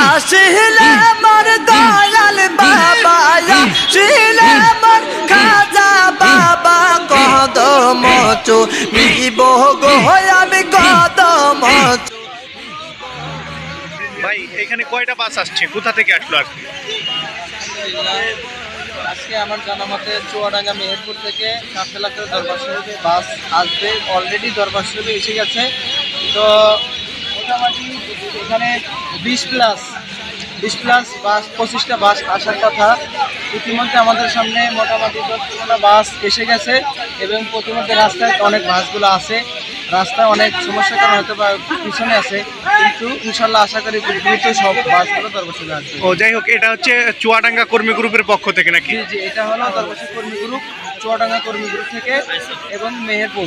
আসিলে আমার দয়াল বাবা আসিলে আমার খাজা বাবা কদম চো মিব গো আমি কদম চো। ভাই এখানে কয়টা বাস আসছে? কোথা থেকে আসলো আর কি? আজকে আমার জানা মতে চুয়াডাঙ্গা মেহেরপুর থেকে কাফেলা করে দরবার বাস আসবে। অলরেডি দরবার শরীফে এসে গেছে। তো মোটামুটি এখানে বিশ প্লাস বিশ প্লাস বাস, পঁচিশটা বাস আসার কথা। ইতিমধ্যে আমাদের সামনে মোটামুটি দশ বাস এসে গেছে এবং প্রতিমধ্যে রাস্তায় অনেক বাসগুলো আছে। রাস্তায় অনেক সমস্যার কারণে হয়তো বা পিছনে আছে কিন্তু ইনশাল্লাহ আশা করি খুব দ্রুত সব বাসগুলো দরবার আসবে ও যাই হোক এটা হচ্ছে চুয়াডাঙ্গা কর্মী গ্রুপের পক্ষ থেকে নাকি? জি জি এটা হলো দরবাসী কর্মী গ্রুপ চুয়াডাঙ্গা কর্মী গ্রুপ থেকে এবং মেহেরপুর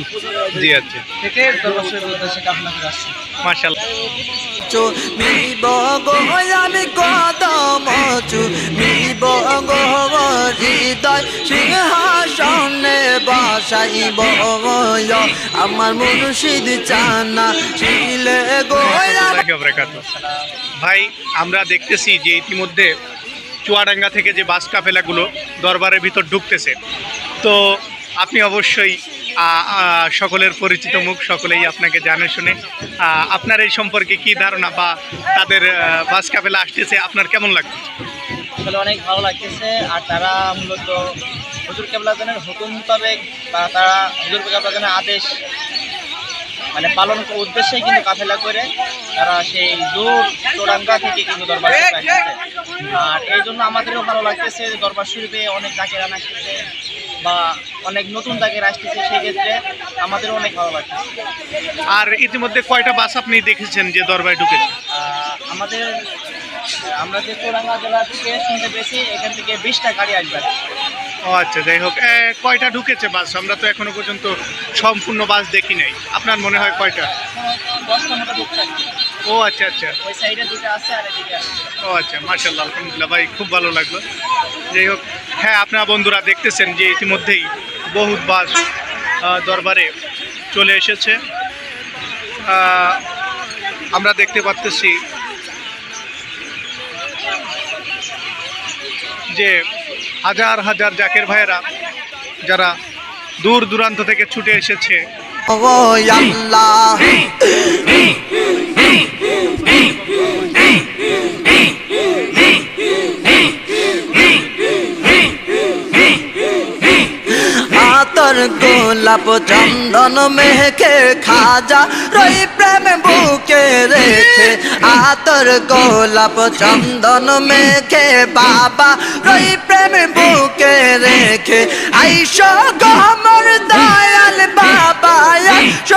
জি আচ্ছা। থেকে দরবাসের উদ্দেশ্যে কাফলা করে আসছে। মার্শাল্লাহ চো মিব গো আমি কদম চু মিব গো হৃদয় সিংহাসনে বসাইব আমার মুর্শিদ চানা ছিলে। ভাই আমরা দেখতেছি যে ইতিমধ্যে চুয়াডাঙ্গা থেকে যে বাস কাফেলাগুলো দরবারের ভিতর ঢুকতেছে তো আপনি অবশ্যই সকলের পরিচিত মুখ সকলেই আপনাকে জানে শুনে আপনার এই সম্পর্কে কি ধারণা বা তাদের বাস কাফেলা আসতেছে আপনার কেমন লাগছে আসলে অনেক ভালো লাগতেছে আর তারা মূলত হুজুর কেবলাজনের হুকুম মোতাবেক বা তারা হুজুর কেবলাজনের আদেশ মানে পালন করার উদ্দেশ্যে কিন্তু কাফেলা করে তারা সেই দূর চোরাঙ্গা থেকে কিন্তু দরবার আর এই জন্য আমাদেরও ভালো লাগতেছে যে দরবার শরীফে অনেক জাকেরান আসতেছে বা অনেক নতুন জাকের আসতেছে সেই ক্ষেত্রে আমাদেরও অনেক ভালো লাগতেছে। আর ইতিমধ্যে কয়টা বাস আপনি দেখেছেন যে দরবারে ঢুকেছে আমাদের আমরা যে চোরাঙ্গা জেলা থেকে শুনতে পেয়েছি এখান থেকে বিশটা গাড়ি আসবে। ও আচ্ছা যাই হোক। কয়টা ঢুকেছে বাস? আমরা তো এখনও পর্যন্ত সম্পূর্ণ বাস দেখি নাই। আপনার মনে হয় কয়টা। ও আচ্ছা আচ্ছা। ও আচ্ছা মার্শাল্লাহ আলহামদুলিল্লাহ। ভাই, খুব ভালো লাগল। যাই হোক হ্যাঁ আপনারা বন্ধুরা দেখতেছেন যে ইতিমধ্যেই বহুত বাস দরবারে চলে এসেছে। আমরা দেখতে পাচ্তেছি যে হাজার হাজার জাকের ভাইয়েরা যারা দূর দূরান্ত থেকে ছুটে এসেছে। আতর গোলাপ চন্দন মেঘে খাজা রই প্রেম রেখে আতর গোলাপ চন্দন মেখে বাবা রই প্রেম বুকে রেখে আইস গমর দয়াল বাবা, আইস